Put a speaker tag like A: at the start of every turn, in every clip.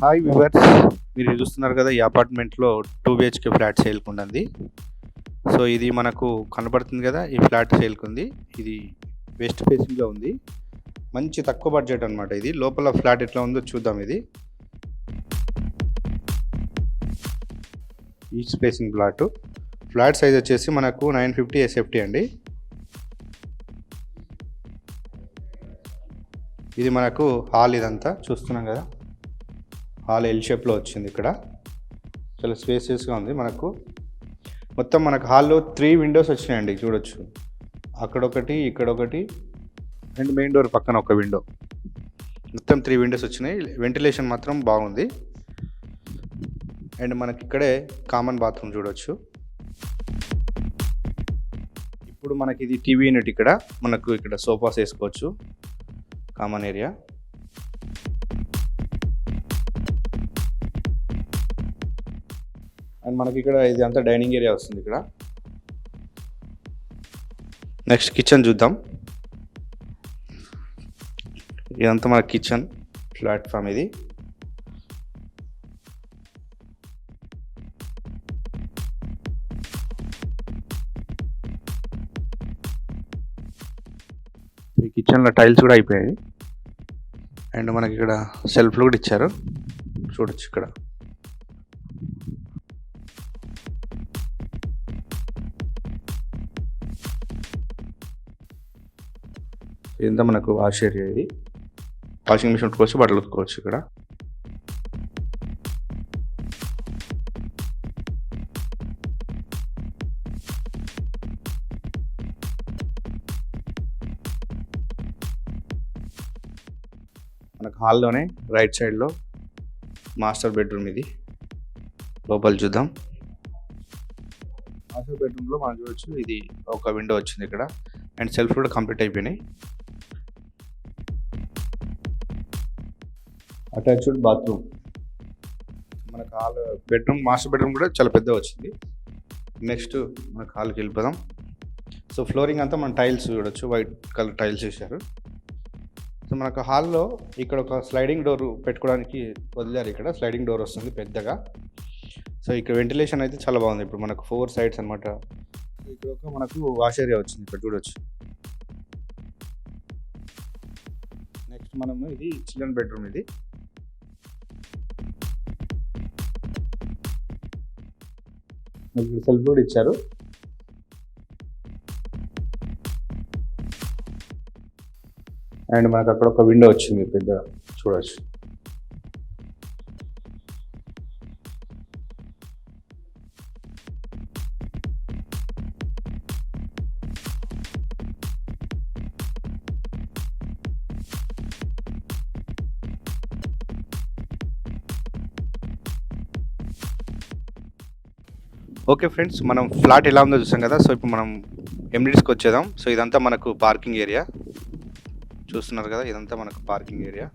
A: Hi viewers మీరు చూస్తున్నారు కదా ఈ అపార్ట్మెంట్లో టూ బిహెచ్కే ఫ్లాట్ సేల్కి సో ఇది మనకు కనబడుతుంది కదా ఈ ఫ్లాట్ సేల్కి ఉంది ఇది వెస్ట్ ఫేసింగ్లో ఉంది. మంచి తక్కువ బడ్జెట్ అనమాట ఇది. లోపల ఫ్లాట్ ఎట్లా ఉందో చూద్దాం ఇది. East facing flat. Flat size వచ్చేసి మనకు నైన్ ఫిఫ్టీ ఎస్ఎఫ్టీ అండి. ఇది మనకు హాల్ ఇదంతా చూస్తున్నాం కదా. హాల్ ఎల్ షేప్లో వచ్చింది ఇక్కడ. చాలా స్పేసియస్గా ఉంది మనకు. మొత్తం మనకు హాల్లో త్రీ విండోస్ వచ్చినాయండి చూడొచ్చు. అక్కడ ఒకటి ఇక్కడ ఒకటి అండ్ మెయిన్ డోర్ పక్కన ఒక విండో మొత్తం త్రీ విండోస్ వచ్చినాయి. వెంటిలేషన్ మాత్రం బాగుంది. అండ్ మనకి ఇక్కడే కామన్ బాత్రూమ్ చూడొచ్చు. ఇప్పుడు మనకి ఇది టీవీ యూనిట్ ఇక్కడ. మనకు ఇక్కడ సోఫాస్ వేసుకోవచ్చు. కామన్ ఏరియా అండ్ మనకి ఇక్కడ ఇది అంతా డైనింగ్ ఏరియా వస్తుంది ఇక్కడ. నెక్స్ట్ కిచెన్ చూద్దాం. ఇదంతా మన కిచెన్ ప్లాట్ఫామ్ ఇది. ఈ కిచెన్లో టైల్స్ కూడా అయిపోయాయి. అండ్ మనకి ఇక్కడ సెల్ఫ్లు కూడా ఇచ్చారు. చూడొచ్చు ఇక్కడ. ఇదంతా మనకు వాష్ ఏరియా ఇది. వాషింగ్ మిషన్ ఉట్టుకోవచ్చు బట్టలు ఉతుకోవచ్చు ఇక్కడ. మనకు హాల్లోనే రైట్ సైడ్లో మాస్టర్ బెడ్రూమ్ ఇది. లోపల చూద్దాం. మాస్టర్ బెడ్రూమ్లో మనం చూడొచ్చు ఇది ఒక విండో వచ్చింది ఇక్కడ. అండ్ సెల్ఫ్ కూడా కంప్లీట్ అయిపోయినాయి. Attached bathroom. మనకు హాల్ బెడ్రూమ్ మాస్టర్ బెడ్రూమ్ కూడా చాలా పెద్ద వచ్చింది. నెక్స్ట్ మనకు హాల్కి వెళ్ళిపోదాం. సో ఫ్లోరింగ్ అంతా మన టైల్స్ చూడొచ్చు. వైట్ కలర్ టైల్స్ వేశారు. సో మనకు హాల్లో ఇక్కడ ఒక స్లైడింగ్ డోర్ పెట్టుకోవడానికి వదిలేరు ఇక్కడ. స్లైడింగ్ డోర్ వస్తుంది పెద్దగా. సో ఇక్కడ వెంటిలేషన్ అయితే చాలా బాగుంది. ఇప్పుడు మనకు ఫోర్ సైడ్స్ అనమాట ఇక్కడ ఒక మనకు వాష్ ఏరియా వచ్చింది. ఇక్కడ చూడొచ్చు. నెక్స్ట్ మనము ఇది చిల్డ్రన్ బెడ్రూమ్ ఇది. సెల్ఫ్ కూడా ఇచ్చారు. అండ్ మనకు అక్కడ ఒక విండో వచ్చింది పెద్ద చూడొచ్చు. ఓకే ఫ్రెండ్స్ మనం ఫ్లాట్ ఎలా ఉందో చూసాం కదా సో ఇప్పుడు మనం ఎమ్యూనిటీస్కి వచ్చేద్దాం. సో ఇదంతా మనకు పార్కింగ్ ఏరియా. చూస్తున్నారు కదా ఇదంతా మనకు పార్కింగ్ ఏరియా.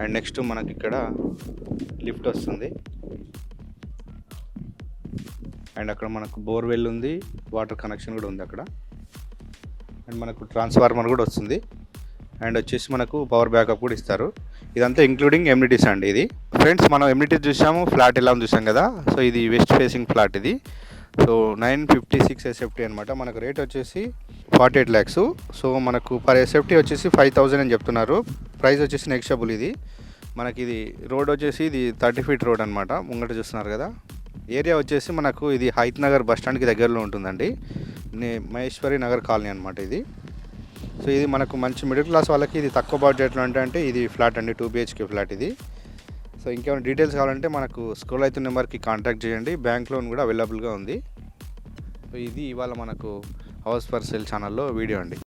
A: అండ్ నెక్స్ట్ మనకి ఇక్కడ లిఫ్ట్ వస్తుంది. అండ్ అక్కడ మనకు బోర్వెల్ ఉంది వాటర్ కనెక్షన్ కూడా ఉంది అక్కడ. అండ్ మనకు ట్రాన్స్ఫార్మర్ కూడా వస్తుంది. అండ్ వచ్చేసి మనకు పవర్ బ్యాకప్ కూడా ఇస్తారు. ఇదంతా ఇంక్లూడింగ్ ఎమ్యూనిటీస్ అండి ఇది. ఫ్రెండ్స్ మనం ఎమ్యూనిటీస్ చూసాము ఫ్లాట్ ఎలా ఉంది చూసాం కదా. సో ఇది వెస్ట్ ఫేసింగ్ ఫ్లాట్ ఇది. So nine fifty six SFT అనమాట మనకు రేట్ వచ్చేసి ఫార్టీ ఎయిట్ ల్యాక్స్ సో మనకు పర్ ఎస్ఎఫ్టీ వచ్చేసి ఫైవ్ థౌజండ్ అని చెప్తున్నారు. ప్రైస్ వచ్చేసి నెక్స్టబుల్ ఇది. మనకి ఇది రోడ్ వచ్చేసి ఇది థర్టీ ఫీట్ రోడ్ అనమాట ముంగట చూస్తున్నారు కదా. ఏరియా వచ్చేసి మనకు ఇది హైత్ నగర్ బస్ స్టాండ్కి దగ్గరలో ఉంటుందండి. నే- మహేశ్వరి నగర్ కాలనీ అనమాట ఇది. సో ఇది మనకు మంచి మిడిల్ క్లాస్ వాళ్ళకి ఇది తక్కువ బడ్జెట్లో అంటే అంటే ఇది ఫ్లాట్ అండి టూ బిహెచ్కే ఫ్లాట్ ఇది. సో ఇంకేమైనా డీటెయిల్స్ కావాలంటే మనకు స్కూల్ అయితే నెంబర్కి కాంటాక్ట్ చేయండి బ్యాంక్ లోన్ కూడా అవైలబుల్గా ఉంది. సో ఇది ఇవాళ మనకు హౌస్ ఫర్ సేల్ ఛానల్లో వీడియో అండి.